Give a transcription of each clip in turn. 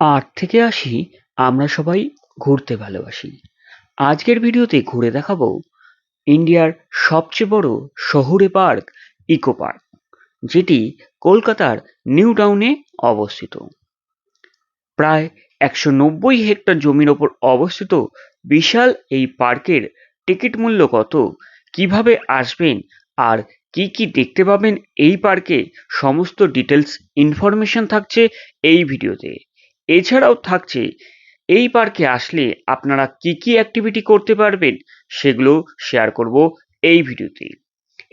আট থেকে আসি, আমরা সবাই ঘুরতে ভালোবাসি। আজকের ভিডিওতে ঘুরে দেখাবো ইন্ডিয়ার সবচেয়ে বড় শহুরে পার্ক, ইকো পার্ক, যেটি কলকাতার নিউ টাউনে অবস্থিত। প্রায় একশো নব্বই হেক্টর জমির ওপর অবস্থিত বিশাল এই পার্কের টিকিট মূল্য কত, কীভাবে আসবেন, আর কি কি দেখতে পাবেন এই পার্কে, সমস্ত ডিটেলস ইনফরমেশন থাকছে এই ভিডিওতে। এছাড়াও থাকছে, এই পার্কে আসলে আপনারা কি কি অ্যাক্টিভিটি করতে পারবেন সেগুলো শেয়ার করব এই ভিডিওতে।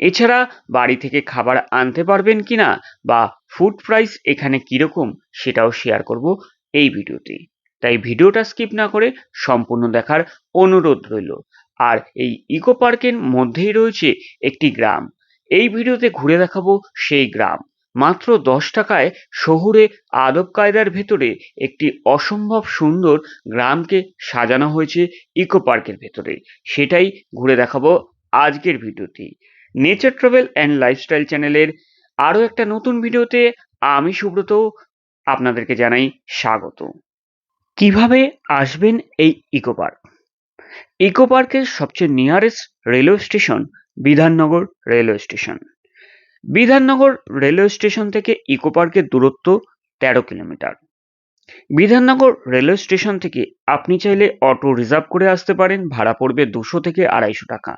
এছাড়া বাড়ি থেকে খাবার আনতে পারবেন কি না বা ফুড প্রাইস এখানে কীরকম সেটাও শেয়ার করব এই ভিডিওতে। তাই ভিডিওটা স্কিপ না করে সম্পূর্ণ দেখার অনুরোধ রইল। আর এই ইকো পার্কের মধ্যেই রয়েছে একটি গ্রাম। এই ভিডিওতে ঘুরে দেখাবো সেই গ্রাম। মাত্র দশ টাকায় শহুরে আদব কায়দার ভেতরে একটি অসম্ভব সুন্দর গ্রামকে সাজানো হয়েছে ইকো পার্কের ভেতরে। সেটাই ঘুরে দেখাবো আজকের ভিডিওতে নেচার ট্রাভেল অ্যান্ড লাইফস্টাইল চ্যানেলের আরও একটা নতুন ভিডিওতে আমি সুব্রত, আপনাদেরকে জানাই স্বাগত। কীভাবে আসবেন এই ইকো পার্ক? ইকো পার্কের সবচেয়ে nearest railway station Bidhannagar railway station Bidhannagar railway station থেকে ইকো পার্কের দূরত্ব তেরো কিলোমিটার। বিধাননগর রেলওয়ে স্টেশন থেকে আপনি চাইলে অটো রিজার্ভ করে আসতে পারেন, ভাড়া পড়বে দুশো থেকে আড়াইশো টাকা।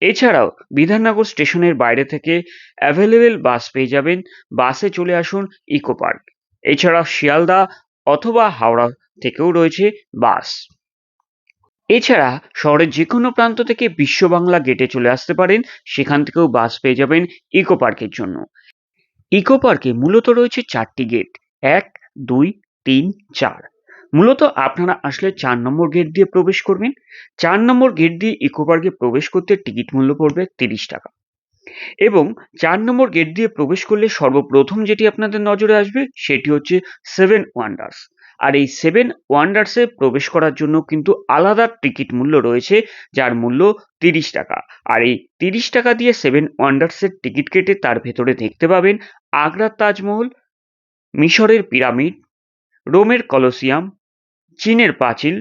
এছাড়াও বিধাননগর স্টেশনের বাইরে থেকে অ্যাভেলেবেল বাস পেয়ে যাবেন, বাসে চলে আসুন ইকো পার্ক। এছাড়া শিয়ালদা অথবা হাওড়া থেকেও রয়েছে বাস। এছাড়া শহরের যে কোনো প্রান্ত থেকে বিশ্ব বাংলা গেটে চলে আসতে পারেন, সেখান থেকেও বাস পেয়ে যাবেন ইকো পার্কের জন্য। ইকো পার্কে মূলত রয়েছে চারটি গেট, এক, দুই, তিন, চার। মূলত আপনারা আসলে চার নম্বর গেট দিয়ে প্রবেশ করবেন। চার নম্বর গেট দিয়ে ইকো পার্কে প্রবেশ করতে টিকিট মূল্য পড়বে তিরিশ টাকা। এবং চার নম্বর গেট দিয়ে প্রবেশ করলে সর্বপ্রথম যেটি আপনাদের নজরে আসবে, সেটি হচ্ছে সেভেন ওয়ান্ডার্স। আর এই সেভেন ওয়ান্ডার্সে প্রবেশ করার জন্য কিন্তু আলাদা টিকিট মূল্য রয়েছে, যার মূল্য তিরিশ টাকা। আর এই তিরিশ টাকা দিয়ে সেভেন ওয়ান্ডার্সের টিকিট কেটে তার ভেতরে দেখতে পাবেন আগ্রার তাজমহল, মিশরের পিরামিড, রোমের কলোসিয়াম, চীনের পাঁচিল,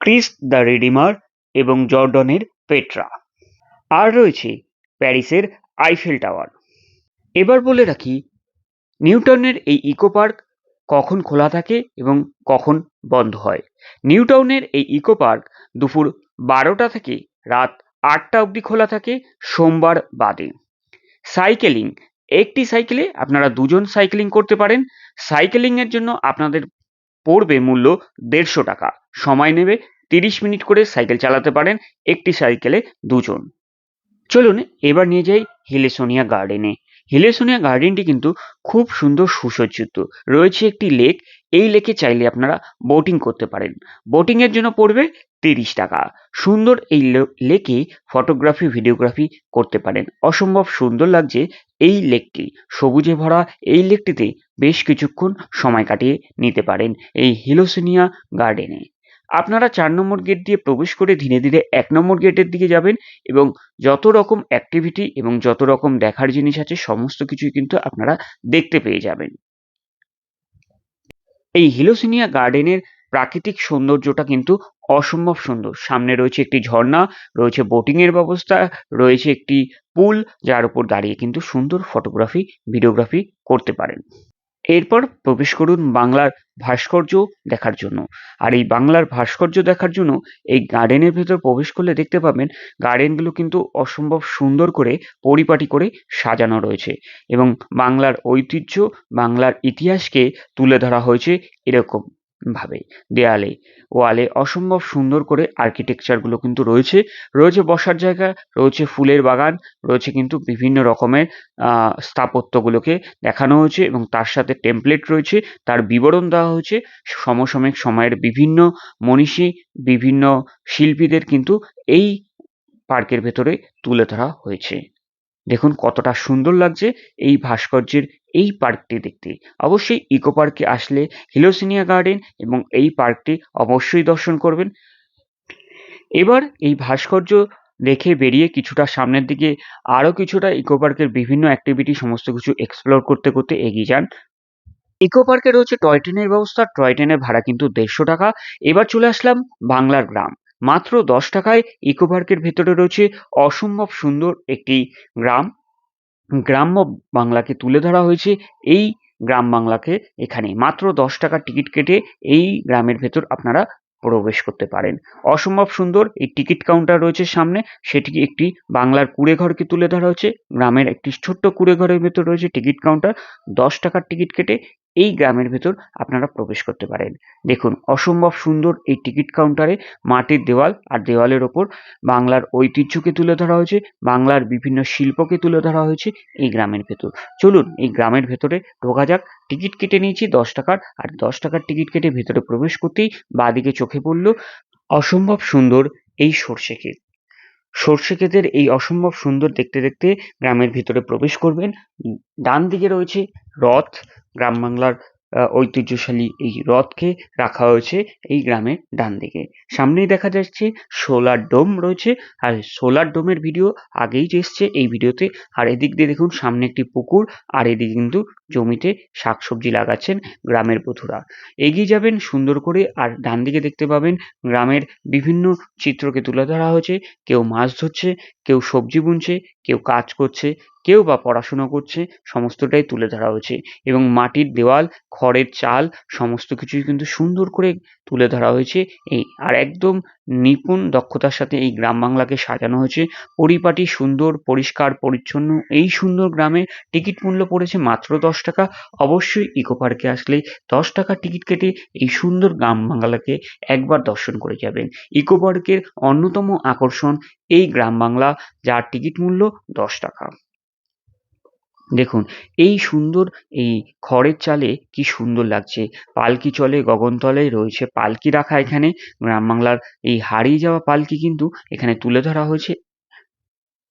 ক্রিস্ট দ্য রেডিমার এবং জর্ডনের পেট্রা। আর রয়েছে প্যারিসের আইফেল টাওয়ার এবার বলে রাখি, নিউটনের এই ইকো পার্ক কখন খোলা থাকে এবং কখন বন্ধ হয়। নিউটাউনের এই ইকো পার্ক দুপুর বারোটা থেকে রাত আটটা অবধি খোলা থাকে সোমবার বাদে। সাইকেলিং একটি সাইকেলে আপনারা দুজন সাইকেলিং করতে পারেন। সাইকেলিংয়ের জন্য আপনাদের পড়বে মূল্য দেড়শো টাকা। সময় নেবে তিরিশ মিনিট করে সাইকেল চালাতে পারেন একটি সাইকেলে দুজন। চলুন এবার নিয়ে যাই হিলেসোনিয়া গার্ডেনে। হিলেসোনিয়া গার্ডেনটি কিন্তু খুব সুন্দর সুসজ্জিত। রয়েছে একটি লেক, এই লেকে চাইলে আপনারা বোটিং করতে পারেন। বোটিংয়ের জন্য পড়বে তিরিশ টাকা। সুন্দর এই লেকে ফটোগ্রাফি ভিডিওগ্রাফি করতে পারেন। অসম্ভব সুন্দর লাগছে এই লেকটি। সবুজে ভরা এই লেকটিতে বেশ কিছুক্ষণ সময় কাটিয়ে নিতে পারেন এই হিলোসিনিয়া গার্ডেনে। আপনারা চার নম্বর গেট দিয়ে প্রবেশ করে ধীরে ধীরে এক নম্বর গেটের দিকে যাবেন এবং যত রকম অ্যাক্টিভিটি এবং যত রকম দেখার জিনিস আছে, সমস্ত কিছুই কিন্তু আপনারা দেখতে পেয়ে যাবেন। এই হিলোসিনিয়া গার্ডেনের প্রাকৃতিক সৌন্দর্যটা কিন্তু অসম্ভব সুন্দর। সামনে রয়েছে একটি ঝর্ণা, রয়েছে বোটিংয়ের ব্যবস্থা, রয়েছে একটি পুল, যার উপর দাঁড়িয়ে কিন্তু সুন্দর ফটোগ্রাফি ভিডিওগ্রাফি করতে পারেন। এরপর প্রবেশ করুন বাংলার ভাস্কর্য দেখার জন্য। আর এই বাংলার ভাস্কর্য দেখার জন্য এই গার্ডেনের ভেতর প্রবেশ করলে দেখতে পাবেন গার্ডেনগুলো কিন্তু অসম্ভব সুন্দর করে পরিপাটি করে সাজানো রয়েছে এবং বাংলার ঐতিহ্য, বাংলার ইতিহাসকে তুলে ধরা হয়েছে এরকম। ভাবে। দেয়ালে, ওয়ালে অসম্ভব সুন্দর করে আর্কিটেকচারগুলো কিন্তু রয়েছে। রয়েছে বসার জায়গা, রয়েছে ফুলের বাগান, রয়েছে কিন্তু বিভিন্ন রকমের স্থাপত্যগুলোকে দেখানো হয়েছে এবং তার সাথে টেমপ্লেট রয়েছে। তার বিবরণ দেওয়া হয়েছে। সমসাময়িক সময়ের বিভিন্ন মনীষী, বিভিন্ন শিল্পীদের কিন্তু এই পার্কের ভেতরে তুলে ধরা হয়েছে। দেখুন কতটা সুন্দর লাগছে এই ভাস্কর্যের এই পার্কটি দেখতে। অবশ্যই ইকো পার্কে আসলে হিলোসিনিয়া গার্ডেন এবং এই পার্কটি অবশ্যই দর্শন করবেন। এবার এই ভাস্কর্য দেখে বেরিয়ে কিছুটা সামনের দিকে আরও কিছুটা ইকো পার্কের বিভিন্ন অ্যাক্টিভিটি সমস্ত কিছু এক্সপ্লোর করতে করতে এগিয়ে যান। ইকো পার্কে রয়েছে টয় ট্রেনের ব্যবস্থা। টয় ট্রেনের ভাড়া কিন্তু দেড়শো টাকা। এবার চলে আসলাম বাংলার গ্রাম। মাত্র দশ টাকায় ইকো পার্কের ভেতরে রয়েছে অসম্ভব সুন্দর একটি গ্রাম। গ্রাম্য বাংলাকে তুলে ধরা হয়েছে এই গ্রাম বাংলাকে এখানে। মাত্র দশ টাকার টিকিট কেটে এই গ্রামের ভেতর আপনারা প্রবেশ করতে পারেন। অসম্ভব সুন্দর এই টিকিট কাউন্টার রয়েছে সামনে। সেটি একটি বাংলার কুড়ে ঘরকে তুলে ধরা হয়েছে গ্রামের একটি ছোট্ট কুড়ে ঘরের ভেতর রয়েছে টিকিট কাউন্টার। দশ টাকার টিকিট কেটে এই গ্রামের ভেতর আপনারা প্রবেশ করতে পারেন। দেখুন, অসম্ভব সুন্দর এই টিকিট কাউন্টারে মাটির দেওয়াল আর দেওয়ালের ওপর বাংলার ঐতিহ্যকে তুলে ধরা হয়েছে, বাংলার বিভিন্ন শিল্পকে তুলে ধরা হয়েছে এই গ্রামের ভেতর। চলুন, এই গ্রামের ভেতরে ঢোকা যাক। টিকিট কেটে নিয়েছি দশ টাকার আর দশ টাকার টিকিট কেটে ভেতরে প্রবেশ করতেই বাদিকে চোখে পড়ল অসম্ভব সুন্দর এই সর্ষে ক্ষেত। সর্ষে ক্ষেতের এই অসম্ভব সুন্দর দেখতে দেখতে গ্রামের ভিতরে প্রবেশ করবেন। ডান দিকে রয়েছে রথ। গ্রাম বাংলার ঐতিহ্যশালী এই রথকে রাখা হয়েছে এই গ্রামের ডান দিকে। সামনেই দেখা যাচ্ছে সোলার ডোম রয়েছে। আর সোলার ডোমের ভিডিও আগেই এসছে, এই ভিডিওতে। আর এদিক দিয়ে দেখুন, সামনে একটি পুকুর, আর এদিকে কিন্তু জমিতে শাকসবজি লাগাচ্ছেন গ্রামের বধূরা। এগিয়ে যাবেন সুন্দর করে আর ডান দিকে দেখতে পাবেন গ্রামের বিভিন্ন চিত্রকে তুলে ধরা হয়েছে। কেউ মাছ ধরছে, কেউ সবজি বুনছে, কেউ কাজ করছে, কেউ বা পড়াশুনো করছে, সমস্তটাই তুলে ধরা হয়েছে। এবং মাটির দেওয়াল, খড়ের চাল, সমস্ত কিছুই কিন্তু সুন্দর করে তুলে ধরা হয়েছে। এই আর একদম নিপুণ দক্ষতার সাথে এই গ্রাম বাংলাকে সাজানো হয়েছে। পরিপাটি সুন্দর, পরিষ্কার, পরিচ্ছন্ন, এই সুন্দর গ্রামে টিকিট মূল্য পড়েছে মাত্র দশ টাকা, অবশ্যই ইকো পার্কে আসলে দশ টাকার টিকিট কেটে এই সুন্দর গ্রাম বাংলাকে একবার দর্শন করে যাবেন। ইকো পার্কের অন্যতম আকর্ষণ এই গ্রাম বাংলা, যার টিকিট মূল্য দশ টাকা। দেখুন, এই সুন্দর এই খড়ের চালে কি সুন্দর লাগছে। পালকি চলে, গগনতলে রয়েছে পালকি রাখা এখানে। গ্রাম বাংলার এই হারিয়ে যাওয়া পালকি কিন্তু এখানে তুলে ধরা হয়েছে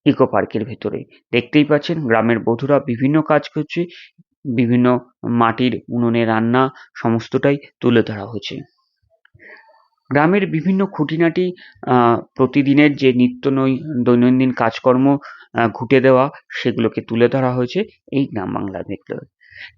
ইকো পার্কের ভেতরে। দেখতেই পাচ্ছেন, গ্রামের বধুরা বিভিন্ন কাজ করছে। বিভিন্ন মাটির উনুনে রান্না সমস্তটাই তুলে ধরা হয়েছে। গ্রামের বিভিন্ন খুঁটিনাটি প্রতিদিনের যে নিত্য নৈ- দৈনন্দিন কাজকর্ম ঘুঁটে দেওয়া, সেগুলোকে তুলে ধরা হয়েছে এই গ্রাম বাংলার ভেতরে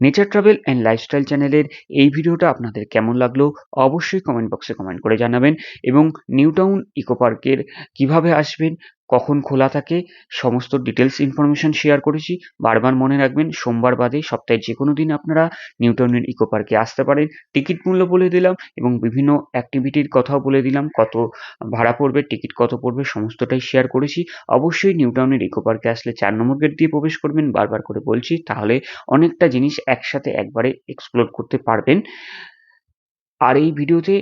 নেচার ট্রাভেল অ্যান্ড লাইফস্টাইল চ্যানেলের এই ভিডিওটা আপনাদের কেমন লাগল অবশ্যই কমেন্ট বক্সে কমেন্ট করে জানাবেন এবং নিউ টাউন ইকো পার্কের কীভাবে আসবেন কখন খোলা থাকে, সমস্ত ডিটেলস ইনফরমেশন শেয়ার করেছি। বারবার মনে রাখবেন, সোমবার বাদে সপ্তাহে যে কোনো দিন আপনারা নিউ টাউনের ইকো পার্কে আসতে পারেন। টিকিট মূল্য বলে দিলাম এবং বিভিন্ন অ্যাক্টিভিটির কথাও বলে দিলাম। কত ভাড়া পড়বে টিকিট কত পড়বে, সমস্তটাই শেয়ার করেছি। অবশ্যই নিউ টাউনের ইকো পার্কে আসলে চার নম্বর গেট দিয়ে প্রবেশ করবেন, বারবার করে বলছি, তাহলে অনেকটা জিনিস একসাথে একবারে এক্সপ্লোর করতে পারবেন। আর এই ভিডিওতে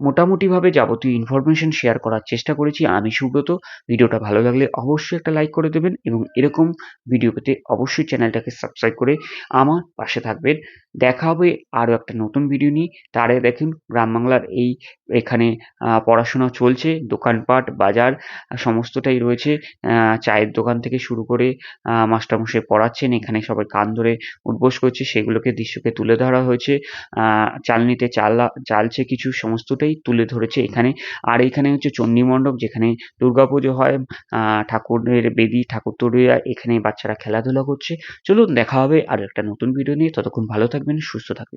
মোটামুটিভাবে যাবতীয় ইনফরমেশন শেয়ার করার চেষ্টা করেছি। আমি সুব্রত। ভিডিওটা ভালো লাগলে অবশ্যই একটা লাইক করে দেবেন এবং এরকম ভিডিও পেতে অবশ্যই চ্যানেলটাকে সাবস্ক্রাইব করে আমার পাশে থাকবেন। দেখা হবে আরও একটা নতুন ভিডিও নিয়ে। তারে দেখুন, গ্রাম বাংলার এই এখানে পড়াশোনা চলছে, দোকানপাট, বাজার, সমস্তটাই রয়েছে। চায়ের দোকান থেকে শুরু করে মাস্টারমশাই পড়াচ্ছেন। এখানে সবাই কান ধরে উঠবোস করছে। সেগুলোকে দৃশ্যকে তুলে ধরা হয়েছে। চালনিতে চালা, চালছে কিছু, সমস্তটাই তুলে ধরেছে এখানে। আর এখানে হচ্ছে চণ্ডীমণ্ডপ যেখানে দুর্গাপুজো হয় ঠাকুরের বেদি, ঠাকুর তরুয়া, এখানে বাচ্চারা খেলাধুলা করছে। চলুন, দেখা হবে আর একটা নতুন ভিডিও নিয়ে। ততক্ষণ ভালো থাকবেন, সুস্থ থাকবেন।